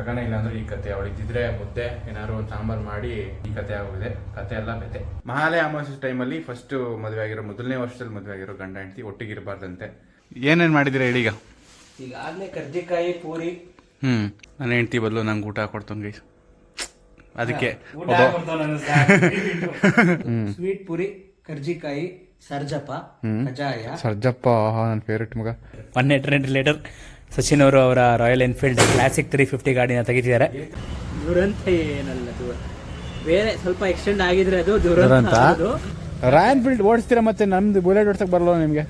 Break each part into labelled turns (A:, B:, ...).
A: ಗಗನ ಇಲ್ಲ ಅಂದ್ರೆ ಈ ಕತೆ ಅವಳು ಇದ್ದಿದ್ರೆ ಮುದ್ದೆ ಏನಾದ್ರು ಒಂದು ಸಾಂಬಾರು ಮಾಡಿ ಈ ಕತೆ ಆಗೋಗಿದೆ. ಕತೆ ಎಲ್ಲ ಬೆತೆ. ಮಹಾಲಯ ಅಮಾವಾಸ್ಯ ಟೈಮಲ್ಲಿ ಫಸ್ಟ್ ಮದುವೆ ಆಗಿರೋ ಮೊದಲನೇ ವರ್ಷದಲ್ಲಿ ಮದುವೆ ಆಗಿರೋ ಗಂಡ ಹೆಂಡತಿ ಒಟ್ಟಿಗಿರಬಾರ್ದಂತೆ. ಏನೇನು ಮಾಡಿದಿರ ಈಗ?
B: ಈಗಾಗಲೇ ಕರ್ಜಿಕಾಯಿ ಪೂರಿ.
A: ಹ್ಮ್ ನನ್ನ ಹೆಂಡತಿ ಬದಲು ನಂಗೆ ಊಟ ಕೊಡ್ತಾನೆ ಗೈಸ್. ಅದಕ್ಕೆ
B: ಸ್ವೀಟ್ ಪೂರಿ ಕರ್ಜಿಕಾಯಿ ಸರ್ಜಪ್ಪ ಕಜಾಯ
A: ಸರ್ಜಪ್ಪ ನನ್ನ ಫೇವ್ರೆಟ್ ಮಗ.
C: ಒನ್ ಏಟ್ ರಿಲೇಟರ್ ಸಚಿನ್ ಅವರು ಅವರ Royal Enfield Classic three fifty ಗಾಡಿನ ತೆಗಿತಿದ್ದಾರೆ. ದುರಂತ ಏನಲ್ಲ ಬೇರೆ ಸ್ವಲ್ಪ ಎಕ್ಸ್ಟೆಂಡ್ ಆಗಿದ್ರೆ ಅದು ದುರಂತ ಅದು.
A: ರಾಯಲ್ ಎನ್ಫೀಲ್ಡ್ ಓಡಿಸ್ತೀರಾ ಮತ್ತೆ ನಮ್ದು ಬುಲೆಟ್ ಓಡಿಸಕ್ ಬರಲ್ಲ ನಿಮಗೆ?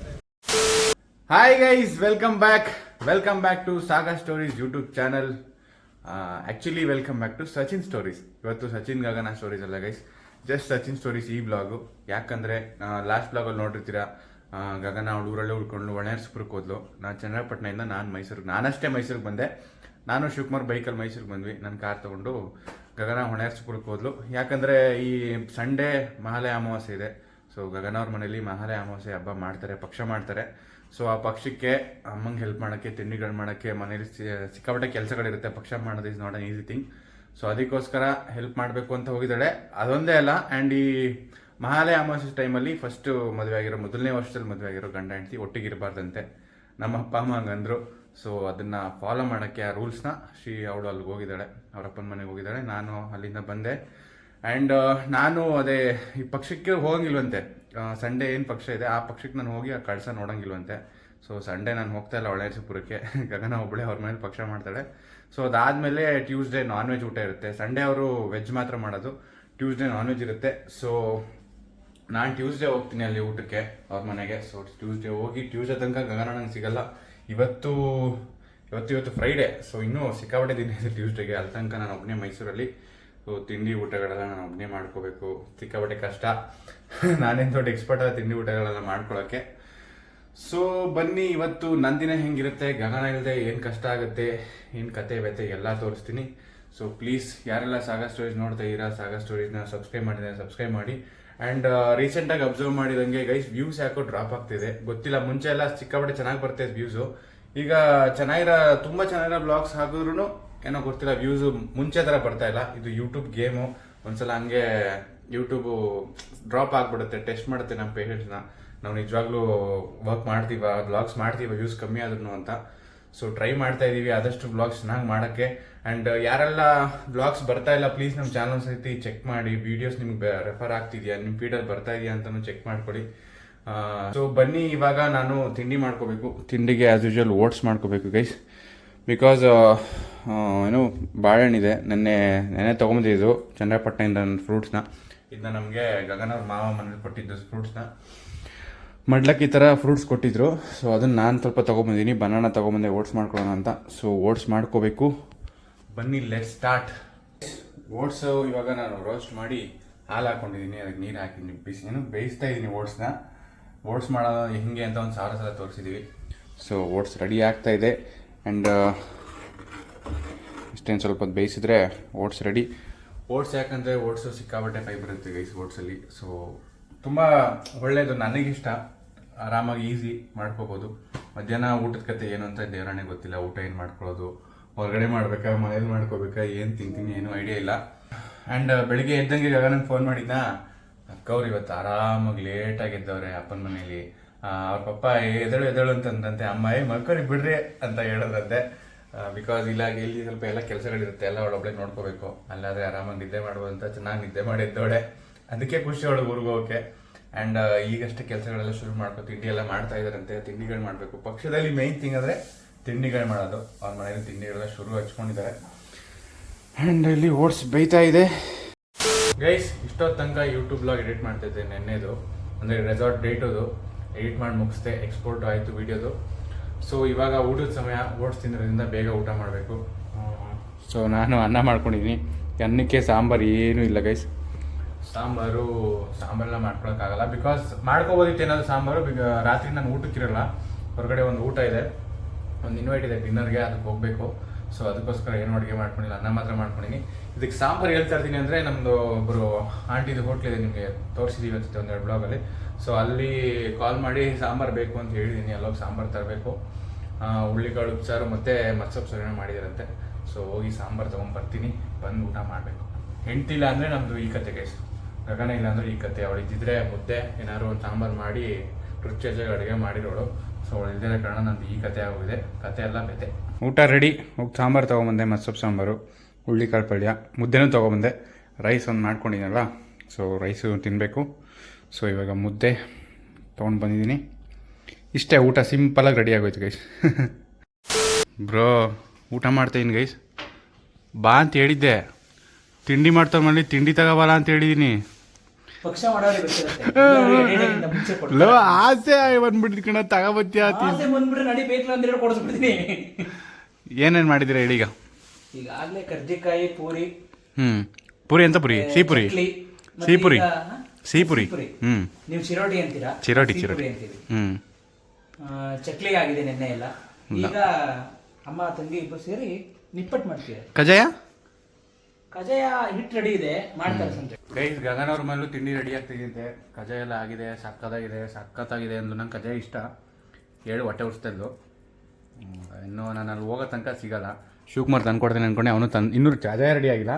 A: Hi guys welcome back welcome back to saga stories YouTube channel actually welcome back to Sachin stories ಇವತ್ತು ಸಚಿನ್ ಗಗನ ಸ್ಟೋರೀಸ್ ಅಲ್ಲ ಗೈಸ್ ಜಸ್ಟ್ ಸಚಿನ್ ಸ್ಟೋರೀಸ್ ಈ ಬ್ಲಾಗು ಯಾಕಂದ್ರೆ ಲಾಸ್ಟ್ ಬ್ಲಾಗಲ್ಲಿ ನೋಡಿರ್ತೀರಾ ಗಗನ ಅವಳು ಊರಲ್ಲೇ ಉಳ್ಕೊಂಡು ಒಣರ್ಸ್ಪುರಕ್ಕೆ ಹೋದ್ಲು. ನಾನು ಚನ್ನಪಟ್ಟಣದಿಂದ ನಾನು ಮೈಸೂರಿಗೆ ನಾನಷ್ಟೇ ಮೈಸೂರಿಗೆ ಬಂದೆ. ನಾನು ಶಿವಕುಮಾರ್ ಬೈಕಲ್ಲಿ ಮೈಸೂರಿಗೆ ಬಂದ್ವಿ. ನನ್ನ ಕಾರ್ ತೊಗೊಂಡು ಗಗನ ಹೊಣೆರ್ಸ್ಪುರಕ್ಕೆ ಹೋದ್ಲು. ಯಾಕಂದರೆ ಈ ಸಂಡೇ ಮಹಾಲಯ ಅಮಾವಾಸ್ಯೆ ಇದೆ. ಸೊ ಗಗನ ಅವ್ರ ಮನೇಲಿ ಮಹಾಲಯ ಅಮಾವಾಸ್ಯೆ ಹಬ್ಬ ಮಾಡ್ತಾರೆ, ಪಕ್ಷ ಮಾಡ್ತಾರೆ. ಸೊ ಆ ಪಕ್ಷಕ್ಕೆ ಅಮ್ಮಂಗೆ ಹೆಲ್ಪ್ ಮಾಡೋಕ್ಕೆ, ತಿಂಡಿಗಳು ಮಾಡೋಕ್ಕೆ, ಮನೇಲಿ ಸಿಕ್ಕಾಪಟ್ಟೆ ಕೆಲಸಗಳಿರುತ್ತೆ. ಪಕ್ಷ ಮಾಡೋದು is not an easy thing so ಅದಕ್ಕೋಸ್ಕರ ಹೆಲ್ಪ್ ಮಾಡಬೇಕು ಅಂತ ಹೋಗಿದ್ದಾಳೆ. ಅದೊಂದೇ ಅಲ್ಲ ಆ್ಯಂಡ್ ಈ ಮಹಾಲಯ ಅಮಾವಾಸ್ಯ ಟೈಮಲ್ಲಿ ಫಸ್ಟ್ ಮದುವೆ ಆಗಿರೋ, ಮೊದಲನೇ ವರ್ಷದಲ್ಲಿ ಮದುವೆ ಆಗಿರೋ ಗಂಡ ಹೆಂಡತಿ ಒಟ್ಟಿಗಿರಬಾರ್ದಂತೆ. ನಮ್ಮ ಅಪ್ಪ, ಅಮ್ಮ ಹಂಗಂದ್ರು. ಸೊ ಅದನ್ನ ಫಾಲೋ ಮಾಡೋಕ್ಕೆ ಆ ರೂಲ್ಸ್ನ ಶ್ರೀ ಅವಳು ಅಲ್ಲಿಗೆ ಹೋಗಿದ್ದಾಳೆ. ಅವ್ರ ಮನೆಗೆ ಹೋಗಿದ್ದಾಳೆ. ನಾನು ಅಲ್ಲಿಂದ ಬಂದೆ. ಆ್ಯಂಡ್ ನಾನು ಅದೇ ಈ ಪಕ್ಷಕ್ಕೆ ಹೋಗಂಗಿಲ್ವಂತೆ. ಸಂಡೇ ಏನು ಪಕ್ಷ ಇದೆ, ಆ ಪಕ್ಷಕ್ಕೆ ನಾನು ಹೋಗಿ ಆ ಕಳಸ ನೋಡಂಗಿಲ್ವಂತೆ. ಸೊ ಸಂಡೇ ನಾನು ಹೋಗ್ತಾ ಇಲ್ಲ ಒಳ್ಳೆಯಪುರಕ್ಕೆ ಗಗನ ಒಬ್ಬಳೆ ಅವ್ರ ಮೇಲೆ ಪಕ್ಷ ಮಾಡ್ತಾಳೆ. ಸೊ ಅದಾದಮೇಲೆ ಟ್ಯೂಸ್ಡೇ ನಾನ್ ವೆಜ್ ಊಟ ಇರುತ್ತೆ. ಸಂಡೇ ಅವರು ವೆಜ್ ಮಾತ್ರ ಮಾಡೋದು. ಟ್ಯೂಸ್ಡೇ ನಾನ್ ವೆಜ್ ಇರುತ್ತೆ. ಸೊ ನಾನು ಟ್ಯೂಸ್ಡೇ ಹೋಗ್ತೀನಿ ಅಲ್ಲಿ ಊಟಕ್ಕೆ, ಅವ್ರ ಮನೆಗೆ. ಸೊ ಟ್ಯೂಸ್ಡೇ ಹೋಗಿ ಟ್ಯೂಸ್ಡೇ ತನಕ ಗಗನ ನಂಗೆ ಸಿಗಲ್ಲ. ಇವತ್ತು ಇವತ್ತು ಇವತ್ತು ಫ್ರೈಡೇ ಸೊ ಇನ್ನೂ ಸಿಕ್ಕಾಪಟ್ಟೆ ದಿನ ಇದೆ ಟ್ಯೂಸ್ಡೇಗೆ ಅಲ್ಲಿ ತನಕ ನಾನು ಒಬ್ಬನೇ ಮೈಸೂರಲ್ಲಿ. ಸೊ ತಿಂಡಿ ಊಟಗಳೆಲ್ಲ ನಾನು ಒಬ್ಬನೇ ಮಾಡ್ಕೋಬೇಕು. ಸಿಕ್ಕಾಪಟ್ಟೆ ಕಷ್ಟ. ನಾನೇನು ದೊಡ್ಡ ಎಕ್ಸ್ಪರ್ಟ್ ಆದ ತಿಂಡಿ ಊಟಗಳೆಲ್ಲ ಮಾಡ್ಕೊಳ್ಳೋಕ್ಕೆ ಸೊ ಬನ್ನಿ, ಇವತ್ತು ನನ್ನ ದಿನ ಹೆಂಗಿರುತ್ತೆ? ಗಗನ ಇಲ್ಲದೆ ಏನು ಕಷ್ಟ ಆಗುತ್ತೆ? ಏನು ಕತೆ ವ್ಯತೆ? ಎಲ್ಲ ತೋರಿಸ್ತೀನಿ. ಸೊ ಪ್ಲೀಸ್ ಯಾರೆಲ್ಲ ಸಾಗಾ ಸ್ಟೋರೀಸ್ ನೋಡ್ತಾ ಇದ್ದೀರಾ ಸಾಗಾ ಸ್ಟೋರೀಸ್ನ ಸಬ್ಸ್ಕ್ರೈಬ್ ಮಾಡಿದ್ರೆ ಸಬ್ಸ್ಕ್ರೈಬ್ ಮಾಡಿ. ಆ್ಯಂಡ್ ರೀಸೆಂಟಾಗಿ ಅಬ್ಸರ್ವ್ ಮಾಡಿದಂಗೆ ಗೈಸ್ ವ್ಯೂಸ್ ಯಾಕೋ ಡ್ರಾಪ್ ಆಗ್ತಿದೆ. ಗೊತ್ತಿಲ್ಲ, ಮುಂಚೆ ಎಲ್ಲ ಸಿಕ್ಕಾಪಟ್ಟೆ ಚೆನ್ನಾಗಿ ಬರ್ತಿದೆ ವ್ಯೂಸು ಈಗ ಚೆನ್ನಾಗಿರೋ, ತುಂಬ ಚೆನ್ನಾಗಿರೋ ಬ್ಲಾಗ್ಸ್ ಹಾಕಿದ್ರು ಏನೋ ಗೊತ್ತಿಲ್ಲ ವ್ಯೂಸು ಮುಂಚೆ ಥರ ಬರ್ತಾ ಇಲ್ಲ. ಇದು ಯೂಟ್ಯೂಬ್ ಗೇಮು ಒಂದ್ಸಲ ಹಂಗೆ ಯೂಟ್ಯೂಬು ಡ್ರಾಪ್ ಆಗ್ಬಿಡುತ್ತೆ. ಟೆಸ್ಟ್ ಮಾಡುತ್ತೆ ನಮ್ಮ ಪೇಷೆಂಟ್ಸ್ನ ನಾವು ನಿಜವಾಗ್ಲೂ ವರ್ಕ್ ಮಾಡ್ತೀವ ಬ್ಲಾಗ್ಸ್ ಮಾಡ್ತೀವ ವ್ಯೂಸ್ ಕಮ್ಮಿ ಆದ್ರೂ ಅಂತ. ಸೊ ಟ್ರೈ ಮಾಡ್ತಾ ಇದ್ದೀವಿ ಆದಷ್ಟು ಬ್ಲಾಗ್ಸ್ ಚೆನ್ನಾಗಿ ಮಾಡೋಕ್ಕೆ. ಆ್ಯಂಡ್ ಯಾರೆಲ್ಲ ಬ್ಲಾಗ್ಸ್ ಬರ್ತಾ ಇಲ್ಲ ಪ್ಲೀಸ್ ನಮ್ಮ ಚಾನಲ್ ಸಹಿತ ಚೆಕ್ ಮಾಡಿ. ವೀಡಿಯೋಸ್ ನಿಮ್ಗೆ ರೆಫರ್ ಆಗ್ತಿದೆಯಾ? ನಿಮ್ಮ ಫೀಡಲ್ಲಿ ಬರ್ತಾ ಇದೆಯಾ ಅಂತಲೂ ಚೆಕ್ ಮಾಡ್ಕೊಳ್ಳಿ ಸೊ ಬನ್ನಿ, ಇವಾಗ ನಾನು ತಿಂಡಿ ಮಾಡ್ಕೋಬೇಕು. ತಿಂಡಿಗೆ ಆ್ಯಸ್ ಯೂಶುವಲ್ ಓಟ್ಸ್ ಮಾಡ್ಕೋಬೇಕು ಗೈಸ್ ಬಿಕಾಸ್ ಏನು ಬಾಳೆಹಣ್ಣಿದೆ ನೆನ್ನೆ ನೆನ್ನೆ ತೊಗೊಂಬಂದಿದ್ದು ಚಂದ್ರಪಟ್ಟಣದಿಂದ ನನ್ನ ಫ್ರೂಟ್ಸ್ನ ಇದನ್ನ ನಮಗೆ ಗಗನ ಮಾವ ಮನೇಲಿ ಕೊಟ್ಟಿದ್ದು ಫ್ರೂಟ್ಸ್ನ ಮಡ್ಲಕ್ಕೆ ಈ ಥರ ಫ್ರೂಟ್ಸ್ ಕೊಟ್ಟಿದ್ರು. ಸೊ ಅದನ್ನು ನಾನು ಸ್ವಲ್ಪ ತೊಗೊಂಬಂದಿನಿ. ಬನಾನ ತೊಗೊಂಬಂದೆ ಓಟ್ಸ್ ಮಾಡ್ಕೊಳ್ಳೋಣ ಅಂತ. ಸೊ ಓಟ್ಸ್ ಮಾಡ್ಕೋಬೇಕು. ಬನ್ನಿ ಲೆಟ್ ಸ್ಟಾರ್ಟ್ ಓಟ್ಸು ಇವಾಗ ನಾನು ರೋಸ್ಟ್ ಮಾಡಿ ಹಾಲು ಹಾಕೊಂಡಿದ್ದೀನಿ ಅದಕ್ಕೆ ನೀರು ಹಾಕಿದ್ದೀನಿ ಬಿಸಿ ಏನು ಬೇಯಿಸ್ತಾ ಇದ್ದೀನಿ ಓಟ್ಸ್ನ ಓಟ್ಸ್ ಮಾಡೋ, ಹೆಂಗೆ ಅಂತ ಒಂದು ಸಾವಿರ ಸಲ ತೋರಿಸಿದ್ದೀವಿ ಸೊ ಓಟ್ಸ್ ರೆಡಿ ಆಗ್ತಾ ಇದೆ. ಆ್ಯಂಡ್ ಇಷ್ಟೇನು ಸ್ವಲ್ಪ ಬೇಯಿಸಿದ್ರೆ ಓಟ್ಸ್ ರೆಡಿ ಓಟ್ಸ್ ಯಾಕಂದರೆ ಓಟ್ಸು ಸಿಕ್ಕಾಬಟ್ಟೆ ಫೈಬರ್ ಇರುತ್ತೆ ಗೈಸ್ ಓಟ್ಸಲ್ಲಿ ಸೊ ತುಂಬ ಒಳ್ಳೆಯದು ನನಗಿಷ್ಟ. ಆರಾಮಾಗಿ ಈಸಿ ಮಾಡ್ಕೋಬೋದು. ಮಧ್ಯಾಹ್ನ ಊಟದ ಕತೆ ಏನು ಅಂತ ದೇವರಾಣೆ ಗೊತ್ತಿಲ್ಲ, ಊಟ ಏನು ಮಾಡ್ಕೊಳ್ಳೋದು? ಹೊರಗಡೆ ಮಾಡ್ಬೇಕಾ, ಮನೇಲಿ ಮಾಡ್ಕೋಬೇಕಾ, ಏನು ತಿಂತೀನಿ ಏನೂ ಐಡಿಯಾ ಇಲ್ಲ. ಆ್ಯಂಡ್ ಬೆಳಿಗ್ಗೆ ಎದ್ದಂಗೆ ಗಗನಂಗೆ ಫೋನ್ ಮಾಡಿದ್ನ? ಅಕ್ಕವ್ರು ಇವತ್ತು ಆರಾಮಾಗಿ ಲೇಟಾಗಿ ಎದ್ದವ್ರೆ ಅಪ್ಪನ ಮನೇಲಿ. ಅವ್ರ ಪಪ್ಪ ಎದಳು ಎದಳು ಅಂತಂದಂತೆ. ಅಮ್ಮ, ಏ ಮಕ್ಕಳಿಗೆ ಬಿಡ್ರಿ ಅಂತ ಹೇಳೋದಂತೆ. ಬಿಕಾಸ್ ಇಲ್ಲ, ಇಲ್ಲಿ ಸ್ವಲ್ಪ ಎಲ್ಲ ಕೆಲಸಗಳಿರುತ್ತೆ. ಎಲ್ಲ ಅವಳೊಬ್ಳೆ ನೋಡ್ಕೋಬೇಕು. ಅಲ್ಲಾದ್ರೆ ಆರಾಮಾಗಿ ನಿದ್ದೆ ಮಾಡುವಂತ, ಚೆನ್ನಾಗಿ ನಿದ್ದೆ ಮಾಡಿ ಎದ್ದೋಳೆ ಅದಕ್ಕೆ ಖುಷಿ ಅವಳು ಹೋಗೋಕೆ ಆ್ಯಂಡ್ ಈಗಷ್ಟೇ ಕೆಲಸಗಳೆಲ್ಲ ಶುರು ಮಾಡ್ಕೊ, ತಿಂಡಿ ಎಲ್ಲ ಮಾಡ್ತಾ ಇದಾರಂತೆ ತಿಂಡಿಗಳು ಮಾಡಬೇಕು. ಪಕ್ಷದಲ್ಲಿ ಮೈನ್ ಥಿಂಗ್ ಅಂದರೆ ತಿಂಡಿಗಳು ಮಾಡೋದು. ಅವ್ರ ಮನೇಲಿ ತಿಂಡಿಗಳೆಲ್ಲ ಶುರು ಹಚ್ಕೊಂಡಿದ್ದಾರೆ. ಆ್ಯಂಡ್ ಇಲ್ಲಿ ಓಟ್ಸ್ ಬೇಯ್ತಾ ಇದೆ. ಗೈಸ್ ಇಷ್ಟೊತ್ತು ತನಕ ಯೂಟ್ಯೂಬ್ ಬ್ಲಾಗ್ ಎಡಿಟ್ ಮಾಡ್ತಿದ್ದೆ ನೆನ್ನೆದು. ಅಂದರೆ ರೆಸಾರ್ಟ್ ಡೇಟದು ಎಡಿಟ್ ಮಾಡಿ ಮುಗಿಸ್ದೆ ಎಕ್ಸ್ಪೋರ್ಟ್ ಆಯಿತು ವೀಡಿಯೋದು ಸೊ ಇವಾಗ ಊಟದ ಸಮಯ. ಓಟ್ಸ್ ತಿನ್ನೋದ್ರಿಂದ ಬೇಗ ಊಟ ಮಾಡಬೇಕು. ಸೊ ನಾನು ಅನ್ನ ಮಾಡ್ಕೊಂಡಿದ್ದೀನಿ ಅನ್ನಕ್ಕೆ ಸಾಂಬಾರು ಏನೂ ಇಲ್ಲ ಗೈಸ್ ಸಾಂಬಾರು ಸಾಂಬಾರೆಲ್ಲ ಮಾಡ್ಕೊಳಕ್ಕಾಗಲ್ಲ. ಬಿಕಾಸ್ ಮಾಡ್ಕೋಬೋದಿತ್ತು ಏನಾದರೂ ಸಾಂಬಾರು. ರಾತ್ರಿ ನಾನು ಊಟಕ್ಕಿರಲ್ಲ. ಹೊರಗಡೆ ಒಂದು ಊಟ ಇದೆ. ಒಂದು ಇನ್ವೈಟ್ ಇದೆ ಡಿನ್ನರ್ಗೆ ಅದಕ್ಕೆ ಹೋಗಬೇಕು. ಸೊ ಅದಕ್ಕೋಸ್ಕರ ಏನು ಅಡುಗೆ ಮಾಡ್ಕೊಂಡಿಲ್ಲ, ಅನ್ನ ಮಾತ್ರ ಮಾಡ್ಕೊಂಡಿನಿ. ಇದಕ್ಕೆ ಸಾಂಬಾರು ಹೇಳ್ತಾ ಇರ್ತೀನಿ ಅಂದರೆ ನಮ್ಮದು ಒಬ್ಬರು ಆಂಟಿದು ಇದೆ ನಿಮಗೆ ತೋರಿಸಿದ್ದೀವಿ ಅನ್ಸುತ್ತೆ ಎರಡು ಬ್ಲಾಗಲ್ಲಿ ಸೊ ಅಲ್ಲಿ ಕಾಲ್ ಮಾಡಿ ಸಾಂಬಾರು ಬೇಕು ಅಂತ ಹೇಳಿದ್ದೀನಿ ಅಲ್ಲೋಗಿ ಸಾಂಬಾರು ತರಬೇಕು. ಹುಳ್ಳಿಕಾಳು ಉಪ್ಸಾರು ಮತ್ತು ಮತ್ಸೊಪ್ಪು ಸರಿನ ಮಾಡಿದಾರಂತೆ. ಸೊ ಹೋಗಿ ಸಾಂಬಾರು ತೊಗೊಂಬರ್ತೀನಿ, ಬಂದು ಊಟ ಮಾಡಬೇಕು. ಹೆಂಡ್ತಿಲ್ಲ ಅಂದರೆ ನಮ್ಮದು ಈ ಕತೆ ಕೇಸು ಗಗನ ಇಲ್ಲ ಅಂದರೆ ಈ ಕತೆ, ಅವಳು ಇದ್ದಿದ್ರೆ ಮುದ್ದೆ, ಏನಾದ್ರು ಒಂದು ಸಾಂಬಾರು ಮಾಡಿ, ರುಚಿಯಾಗಿ ಅಡುಗೆ ಮಾಡಿರೋಳು. ಸೊ ಇಲ್ದಿರೋ ಕಾರಣ ನಂದು ಈ ಕತೆ ಆಗೋಗಿದೆ. ಕತೆ ಎಲ್ಲ ಬೆತೆ. ಊಟ ರೆಡಿ ಹೋಗಿ ಸಾಂಬಾರು ತೊಗೊಂಬಂದೆ ಸೊಪ್ಪು ಸಾಂಬಾರು ಹುಳ್ಳಿಕಾಳು ಪಲ್ಯ, ಮುದ್ದೆನೂ ತೊಗೊಂಬಂದೆ. ರೈಸ್ ಒಂದು ಮಾಡ್ಕೊಂಡಿದ್ದೀನಲ್ಲ ಸೊ ರೈಸು ತಿನ್ನಬೇಕು ಸೊ ಇವಾಗ ಮುದ್ದೆ ತೊಗೊಂಡು ಬಂದಿದ್ದೀನಿ. ಇಷ್ಟೇ ಊಟ ಸಿಂಪಲಾಗಿ ರೆಡಿ ಆಗೋಯ್ತು ಗೈಸ್ ಬ್ರೋ ಊಟ ಮಾಡ್ತೀನಿ ಗೈಸ್ ಬಾ ಅಂತ ಹೇಳಿದ್ದೆ. ತಿಂಡಿ ಮಾಡ್ತಾ ಮನೇಲಿ ತಿಂಡಿ ತಗೋಬಲ್ಲ ಅಂತ ಹೇಳಿದ್ದೀನಿ.
B: ಪಕ್ಷ ಮಾಡೋರಿಗೆ ಗೊತ್ತಿರುತ್ತೆ. ಎಲ್ಲರೂ ಎಡೆಗಿಂತ ಮುಂಚೆ ಕೊಡ್ತಾರೆ.
A: ಲೋ ಆಸೆ ಬಂದ್ಬಿಟ್ಟು ಕಣ ತಗೋಬತ್ತೀಯ
B: ಆಸೆ ಬಂದ್ಬಿಟ್ರೆ ನಡಿ ಬೇಕು ಅಂದ್ರೆ ಕೊಡಿಸ್ಬಿಡ್ತೀನಿ
A: ಏನೇನು ಮಾಡಿದ್ದೀರಾ ಈಗ?
B: ಈಗಾಗ್ಲೇ ಕರ್ಜಿಕಾಯಿ ಪೂರಿ
A: ಹ್ಮ್. ಪುರಿ ಅಂತ ಪುರಿ ಸಿಹಿ ಪುರಿ
B: ಚಕ್ಲಿ, ಮತ್ತೆ
A: ಸಿಹಿ ಪುರಿ
B: ಈಗ,
A: ಸಿಹಿ ಪುರಿ
B: ಸಿಹಿ ಪುರಿ.
A: ಹ್ಞೂ
B: ನೀವು ಚಿರೋಟಿ ಅಂತೀರಾ?
A: ಚಿರೋಟಿ
B: ಸಿಹಿ
A: ಚಿರೋಟಿ.
B: ಪುರಿ ಅಂತೀವಿ
A: ಹ್ಞೂ
B: ಆ, ಚಕ್ಲಿ ಆಗಿದೆ ನಿನ್ನೆ ಎಲ್ಲ. ಈಗ ಅಮ್ಮ ತಂಗಿ ಇಬ್ಬರು ಸೇರಿ ನಿಪ್ಪಟ್ಟು ಮಾಡ್ತೀವಿ
A: ಕಜಾಯ
B: ಕಜಾಯ ಹಿಟ್ ರೆಡಿ ಇದೆ ಮಾಡ್ತಾರೆ ಸಂಜೆ.
A: ಗೈಸ್ ಗಗನ್ ಅವ್ರ ಮೇಲೂ ತಿಂಡಿ ರೆಡಿ ಆಗ್ತಿದ್ದೆ ಕಜಾಯ ಎಲ್ಲ ಆಗಿದೆ ಸಕ್ಕತ್ತಾಗಿದೆ ಸಖತ್ತಾಗಿದೆ ಅಂದು ನಂಗೆ ಕಜಾಯ ಇಷ್ಟ. ಹೇಳಿ ಹೊಟ್ಟೆ ಇದ್ದು ಹ್ಮ್, ಇನ್ನು ನಾನು ಅಲ್ಲಿ ಹೋಗೋ ತನಕ ಸಿಗಲ್ಲ. ಶಿವಕುಮಾರ್ ತಂದು ಕೊಡ್ತೇನೆ ಅನ್ಕೊಂಡೆ ಅವನು ತಂದು ಇನ್ನೂ ಕಜಾಯ ರೆಡಿ ಆಗಿಲ್ಲ.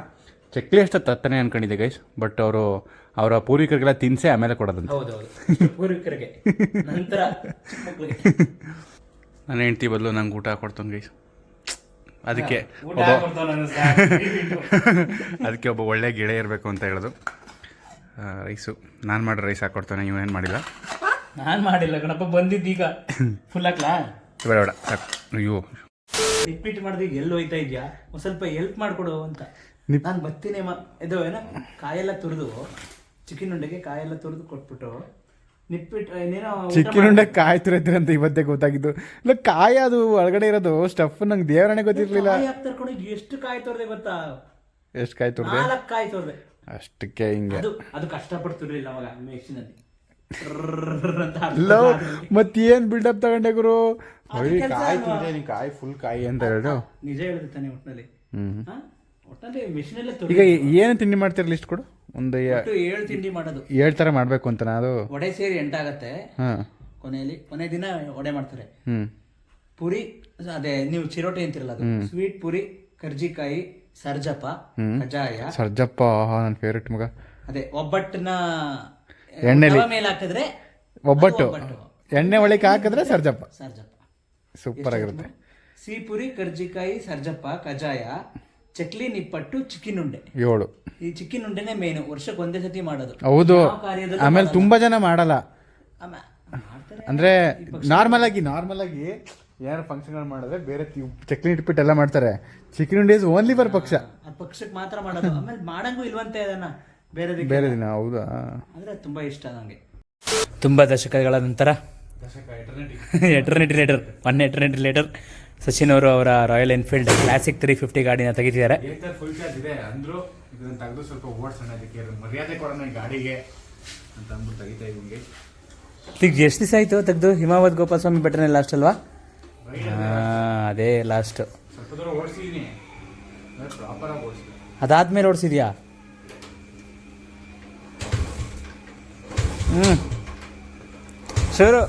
A: ಚಕ್ಲಿ ಅಷ್ಟು ತತ್ತನೆ ಅನ್ಕೊಂಡಿದ್ದೆ ಗೈಸ್ ಬಟ್ ಅವರು ಅವರ ಪೂರ್ವಿಕರಿಗೆಲ್ಲ ತಿನ್ಸೆ ಆಮೇಲೆ ಕೊಡೋದಂತ.
B: ಹೌದೌದು. ಪೂರ್ವಿಕರಿಗೆ. ನಂತರ
A: ನಾನು ಹೆಂಡ್ತಿ ಬದಲು ನಂಗೆ ಊಟ ಕೊಡ್ತಾನೆ ಗೈಸ್. ಅದಕ್ಕೆ ಒಬ್ಬ. ಅದಕ್ಕೆ ಒಬ್ಬ ಒಳ್ಳೆ ಗೆಳೆಯ ಇರಬೇಕು ಅಂತ ಹೇಳೋದು. ರೈಸು. ನಾನು ಮಾಡೋ ರೈಸ್ ಹಾಕ್ಕೊಡ್ತಾನೆ ಏನು ಮಾಡಿಲ್ಲ?
B: ನಾನು ಮಾಡಿಲ್ಲ ಗಣಪ ಬಂದಿದ್ದೀಗ. ಫುಲ್ ಹಾಕ್ಲಾ?
A: ಬೇಡ ಬೇಡ ಸಾಕು. ಅಯ್ಯೋ.
B: ರಿಪೀಟ್ ಮಾಡಿದ ಎಲ್ಲಿ ಹೋಯ್ತಾ ಇದೆಯಾ? ಒಂದು ಸ್ವಲ್ಪ ಹೆಲ್ಪ್ ಮಾಡಿಕೊಡು ಅಂತ. ನಾನು ಬರ್ತೀನಿ ಮ ಇದು ಏನೋ ಕಾಯೆಲ್ಲ ತುರಿದು ಚಿಕನ್ ಉಂಡೆಗೆ ಕಾಯೆಲ್ಲ ತುರಿದು ಕೊಟ್ಬಿಟ್ಟು. ನಿಪ್ಪಿಟ್ಟು ಏನೇನೋ ಊಟ
A: ಚಿಕ್ಕಿನ ಉಂಡೆ ಕಾಯಿ ತುರಿದ್ರೆ ಅಂತ ಇವತ್ತೇ ಗೊತ್ತಾಗಿದ್ದು. ಇಲ್ಲ ಕಾಯಿ ಅದು ಒಳಗಡೆ ಇರೋದು ಸ್ಟಫ್ ನಂಗೆ ದೇವರಣೆ ಗೊತ್ತಿರ್ಲಿಲ್ಲ.
B: ಎಷ್ಟು ಕಾಯಿ ತೋರ್ದೆ ಗೊತ್ತಾ?
A: ಎಷ್ಟು ಕಾಯಿ ತೋರ್ದೆ?
B: ಕಾಯಿ ತೋರ್ದೆ.
A: ಅಷ್ಟಕ್ಕೆ ಹಿಂಗೆ.
B: ಅದು ಅದು ಅವಾಗ ಮೆಷಿನಲ್ಲಿ
A: ಲವ್ ಮತ್ತೇನ್ ಬಿಲ್ಡಪ್ ತಗೊಂಡೆ ಗುರು? ಕಾಯಿ ಕಾಯಿ ಫುಲ್ ಕಾಯಿ ಅಂತ ಹೇಳು
B: ನಿಜ ಹೇಳಿದೆ ತಾನೆ ಒಟ್ಟಿನಲ್ಲಿ ಮೆಷಿನಲ್ಲೇ
A: ಈಗ ಏನು ತಿಂಡಿ ಮಾಡ್ತೀರ ಲಿಸ್ಟ್ ಕೊಡು? ಒಂದು
B: ಒಟ್ಟು ಏಳು ತಿಂಡಿ ಮಾಡೋದು.
A: ಏಳ್ ಥರ ಮಾಡಬೇಕು ಅಂತ ಅದು
B: ವಡೆ ಸೇರಿ ಎಂಟಾಗತ್ತೆ.
A: ಹಾಂ.
B: ಕೊನೆಯಲ್ಲಿ ಕೊನೆ ದಿನ ವಡೆ ಮಾಡ್ತಾರೆ.
A: ಹ್ಞೂ
B: ಪುರಿ ಅದೇ ನೀವು ಚಿರೋಟಿ ಅಂತಿರಲ್ಲ ಅದು. ಸ್ವೀಟ್ ಪುರಿ ಕರ್ಜಿಕಾಯಿ ಸರ್ಜಪ್ಪ ಕಜಾಯ
A: ಸರ್ಜಪ್ಪ ನನ್ನ ಫೇವ್ರೆಟ್ ಮಗ.
B: ಅದೇ ಒಬ್ಬಟ್ಟನ್ನ
A: ಎಣ್ಣೆಲಿ.
B: ತವ ಮೇಲೆ ಹಾಕಿದ್ರೆ
A: ಒಬ್ಬಟ್ಟು. ಎಣ್ಣೆ ಒಳಗೆ ಹಾಕಿದ್ರೆ ಸರ್ಜಪ್ಪ.
B: ಸರ್ಜಪ್ಪ.
A: ಸೂಪರ್ ಆಗಿರುತ್ತೆ.
B: ಸಿಹಿ ಪುರಿ ಕರ್ಜಿಕಾಯಿ ಸರ್ಜಪ್ಪ ಕಜಾಯ ಚಕ್ಲಿ ನಿಪ್ಪಟ್ಟು ಚಿಕ್ಕಿನ ಉಂಡೆ
A: ಏಳು.
B: ಈ ಚಿಕ್ಕಿನ ಉಂಡೆನೇ ಮೇನ್ ವರ್ಷಕ್ಕೆ ಒಂದೇ ಸತಿ ಮಾಡೋದು.
A: ಹೌದು.
B: ಯಾವ ಕಾರ್ಯದಲ್ಲೂ
A: ಆಮೇಲೆ
B: ಮಾಡಲ್ಲ.
A: ತುಂಬಾ ಜನ ಮಾಡಲ್ಲ.
B: ಆಮ- ಮಾಡ್ತಾರೆ.
A: ಅಂದ್ರೆ ನಾರ್ಮಲ್ ಆಗಿ ನಾರ್ಮಲ್ ಆಗಿ ಏನಾರು ಫಂಕ್ಷನ್ಗಳು ಮಾಡಿದ್ರೆ ಬೇರೆ ತಿ- ಚಕ್ಲಿ ಇಟ್ಬಿಟ್ಟು ಎಲ್ಲ ಮಾಡ್ತಾರೆ. ಉಂಡೆ ಇಸ್ ಓನ್ಲಿ ಫಾರ್ ಪಕ್ಷ.
B: ಆ ಪಕ್ಷಕ್ಕೆ ಮಾತ್ರ ಮಾಡೋದು. ಆಮೇಲೆ ಮಾಡಂಗೂ ಇಲ್ವಂತೆ ಅದನ್ನ ಬೇರೆ
A: ಬೇರೆ ದಿನ ಹೌದಾ?
B: ಅಂದ್ರೆ ತುಂಬಾ ಇಷ್ಟ ನಂಗೆ.
C: ತುಂಬ ದಶಕಗಳ ನಂತರ eternity later one eternity later Sachin ಅವರು ಅವರ Royal Enfield Classic three fifty ಗಾಡಿನ ತೆಗಿತಿದ್ದಾರೆ
A: ಫುಲ್ ಚಾರ್ಜ್ ಇದೆ ಅಂದ್ರು ಇದನ್ನ ತೆಗೆದು ಸ್ವಲ್ಪ ಓಡಿಸೋಣ ಅದಕ್ಕೆ ಮರ್ಯಾದೆ ಕೊಡೋಣ ಈ ಗಾಡಿಗೆ ಅಂತ ಅಂದ್ಬಿಟ್ಟು ತೆಗಿತಾ ಇವಂಗೆ
C: ಈಗ ಎಷ್ಟು ದಿವಸ ಆಯಿತು ತೆಗೆದು? ಹಿಮಾವತ್ ಗೋಪಾಲಸ್ವಾಮಿ ಬೆಟ್ಟನೇ ಲಾಸ್ಟ್ ಅಲ್ವಾ? ಅದೇ ಲಾಸ್ಟ್
A: ಸ್ವಲ್ಪ ದೂರ ಓಡಿಸಿದೀನಿ. ಪ್ರಾಪರ್ ಆಗಿ ಓಡಿಸಿದೆ.
C: ಅದಾದ್ಮೇಲೆ ಓಡಿಸಿದ್ಯಾ? ಹ್ಞೂ ಶುರು.